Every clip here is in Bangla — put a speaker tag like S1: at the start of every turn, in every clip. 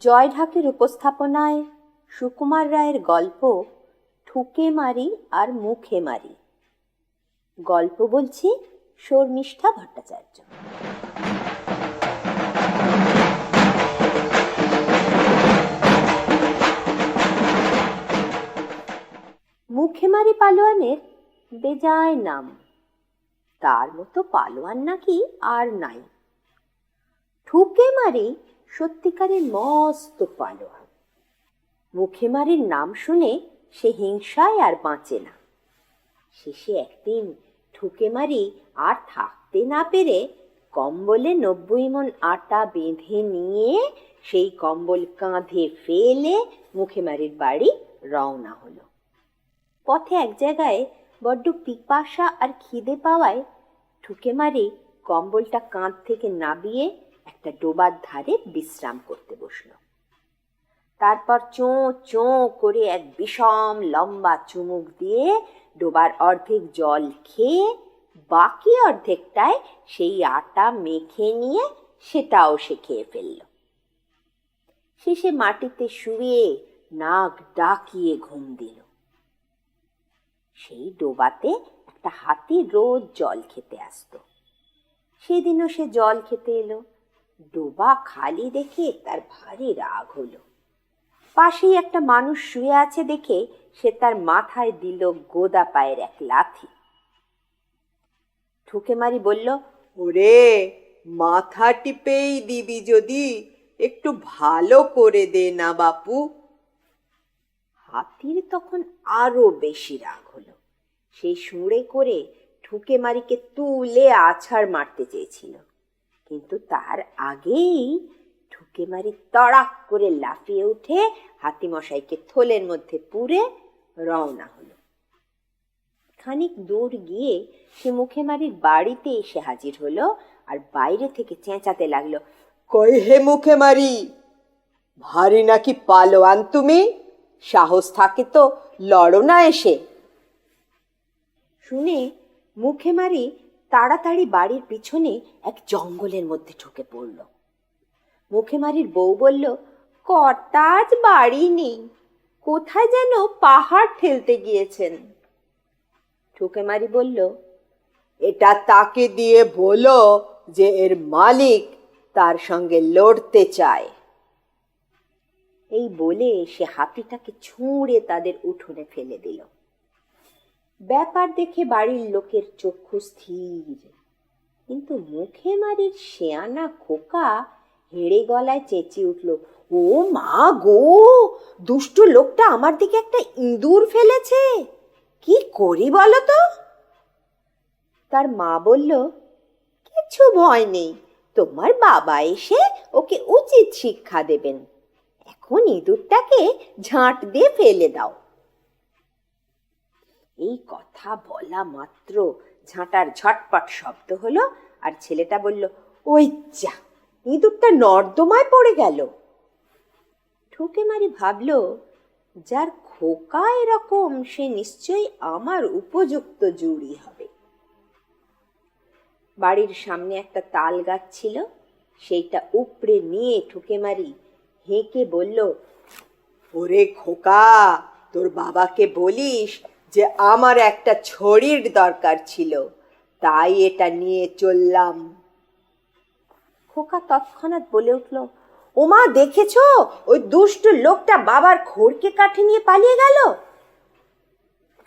S1: জয় ঢাকের উপস্থাপনায় সুকুমার রায়ের গল্প ঠুকে মারি আর মুখে মারি। গল্প বলছি শর্মিষ্ঠা ভট্টাচার্য। মুখে মারি পালোয়ানের বেজায় নাম। তার মতো পালোয়ান নাকি আর নাই। ঠুকে মারি সত্যিকারের মস্ত পালোয়ান মুখে মারির নাম শুনে সে হিংসায় আর বাঁচে না। শেষে একদিন ঠুকে মারি আর থাকতে না পেরে কম্বলে নব্বই মন আটা বেঁধে নিয়ে সেই কম্বল কাঁধে ফেলে মুখে মারির বাড়ি রওনা হলো। পথে এক জায়গায় বড্ড পিপাসা আর খিদে পাওয়ায় ঠুকে মারি কম্বলটা কাঁধ থেকে নাবিয়ে একটা ডোবার ধারে বিশ্রাম করতে বসল। তারপর চোঁ চোঁ করে এক বিষম লম্বা চুমুক দিয়ে ডোবার অর্ধেক জল খেয়ে বাকি অর্ধেকটায় সেই আটা মেখে নিয়ে সেটাও সে খেয়ে ফেলল। শেষে মাটিতে শুয়ে নাক ডাকিয়ে ঘুম দিল। সেই ডোবাতে একটা হাতি রোজ জল খেতে আসতো। সেদিনও সে জল খেতে এলো। ডোবা খালি দেখে তার ভারী রাগ হলো। পাশেই একটা মানুষ শুয়ে আছে দেখে সে তার মাথায় দিল গোদা পায়ের এক লাথি। ঠুকে মারি বলল
S2: ওরে মাথা টিপেই দিবি যদি একটু ভালো করে দে না বাপু।
S1: হাতির তখন আরও বেশি রাগ হলো। সেই সুঁড়ে করে ঠুকে মারিকে তুলে আছাড় মারতে চেয়েছিল। কিন্তু তার আগেই ঢুকে মারি তড়াক করে লাফিয়ে উঠে হাতিমশাইকে থলের মধ্যে পুরে রওনা হলো। খানিক দূর গিয়ে সে মুখে মারির বাড়িতে এসে হাজির হলো আর বাইরে থেকে চেঁচাতে লাগল,
S2: কই হে মুখে মারি? ভারী নাকি পালোয়ান তুমি? সাহস থাকে তো লড়ো না এসে।
S1: শুনে মুখে মারি তাড়াতাড়ি বাড়ির পিছনে এক জঙ্গলের মধ্যে ঢুকে পড়ল। মুখে মারির বউ বলল কর্তা বাড়ি নেই। কোথায় যেন পাহাড় ঠেলতে গিয়েছেন? ঠুকে মারি বলল,
S2: এটা তাকে দিয়ে বলো যে এর মালিক তার সঙ্গে লড়তে চায়।
S1: এই বলে সে হাতিটাকে ছুঁড়ে তাদের উঠোনে ফেলে দিল। ব্যাপার দেখে বাড়ির লোকের চক্ষু স্থির। কিন্তু মুখে মারির শেয়ানা খোকা হেড়ে গলায় চেঁচিয়ে উঠল, ও মা গো, দুষ্ট লোকটা আমার দিকে একটা ইঁদুর ফেলেছে। কি করি বলো তো? তার মা বলল, কিছু ভয় নেই, তোমার বাবা এসে ওকে উচিত শিক্ষা দেবেন। এখন ইঁদুরটাকে ঝাঁট দিয়ে ফেলে দাও। এই কথা বলা মাত্র ঝাঁটার ঝটপট শব্দ হলো আর ছেলেটা বলল, ওই যা, ইঁদুরটা নর্দমায় পড়ে গেল। ঠুকে মারি ভাবল, যার খোকা এরকম, সে নিশ্চয়ই আমার উপযুক্ত জুড়ি হবে। বাড়ির সামনে একটা তাল গাছ ছিল, সেইটা উপড়ে নিয়ে ঠুকে মারি হেঁকে বলল,
S2: ওরে খোকা, তোর বাবাকে বলিস যে আমার একটা ছড়ির দরকার ছিল, তাই এটা নিয়ে চললাম।
S1: খোকা তৎক্ষণাৎ বলে উঠল, ওমা, দেখেছ? ওই দুষ্টু লোকটা বাবার খড়কে কাঠি নিয়ে পালিয়ে গেল?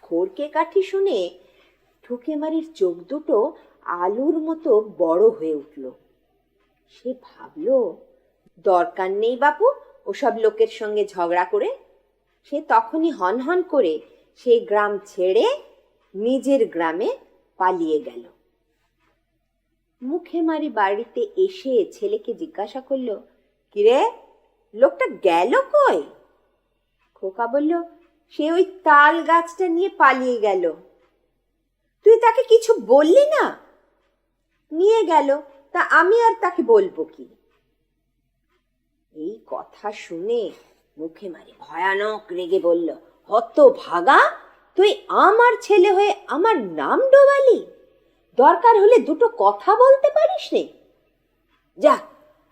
S1: খড়কে কাঠি শুনে ঠুকে মারির চোখ দুটো আলুর মতো বড় হয়ে উঠল। সে ভাবল, দরকার নেই বাপু, ওসব লোকের সঙ্গে ঝগড়া করে? সে তখনই হন হন করে সেই গ্রাম ছেড়ে নিজের গ্রামে পালিয়ে গেল। মুখে মারি বাড়িতে এসে ছেলেকে জিজ্ঞাসা করল, কিরে, লোকটা গেল কই? খোকা বলল, সে ওই তাল গাছটা নিয়ে পালিয়ে গেল। তুই তাকে কিছু বললি না? নিয়ে গেল, তা আমি আর তাকে বলব কি? এই কথা শুনে মুখে মারি ভয়ানক রেগে বলল হত ভাগা? তুই আমার ছেলে হয়ে আমার নাম ডোবালি? দরকার হলে দুটো কথা বলতে পারিস নে। যা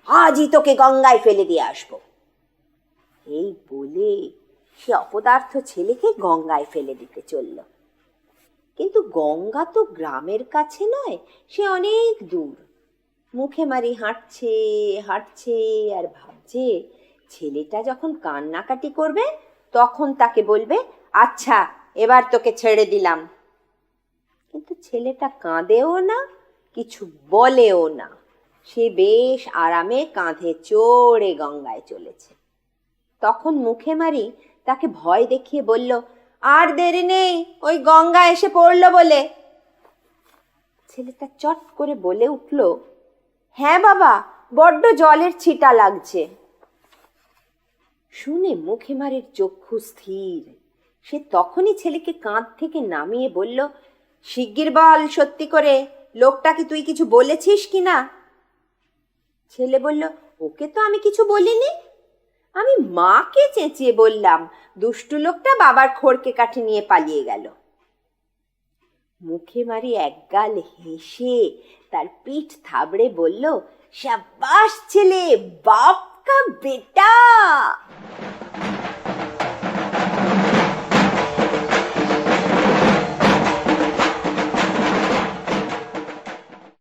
S1: আজই তোকে গঙ্গায় ফেলে দিয়ে আসব। এই বলে সে অপদার্থ ছেলেকে গঙ্গায় ফেলে দিতে চলল। কিন্তু গঙ্গা তো গ্রামের কাছে নয়, সে অনেক দূর। মুখে মারি হাঁটছে হাঁটছে আর ভাবছে, ছেলেটা যখন কান্নাকাটি করবে তখন তাকে বলবে আচ্ছা এবার তোকে ছেড়ে দিলাম। কিন্তু ছেলেটা কাঁদেও না, কিছু বলেও না। সে বেশ আরামে কাঁধে চড়ে গঙ্গায় চলেছে। তখন মুখে মারি তাকে ভয় দেখিয়ে বলল, আর দেরি নেই, ওই গঙ্গা এসে পড়ল বলে। ছেলেটা চট করে বলে উঠল হ্যাঁ বাবা, বড্ড জলের ছিটা লাগছে। শুনে মুখে মারির চক্ষু স্থির। সে তখনই ছেলেকে কাঁধ থেকে নামিয়ে বলল, শিগগির বল সত্যি করে, লোকটাকে তুই কিছু বলেছিস কি না? ছেলে বলল, ওকে তো আমি কিছু বলিনি। আমি মাকে চেঁচিয়ে বললাম, দুষ্টু লোকটা বাবার খড়কে কাঠে নিয়ে পালিয়ে গেল। মুখে মারি একগাল হেসে তার পিঠ থাবড়ে বলল সাবাস ছেলে, বাপ কা বেটা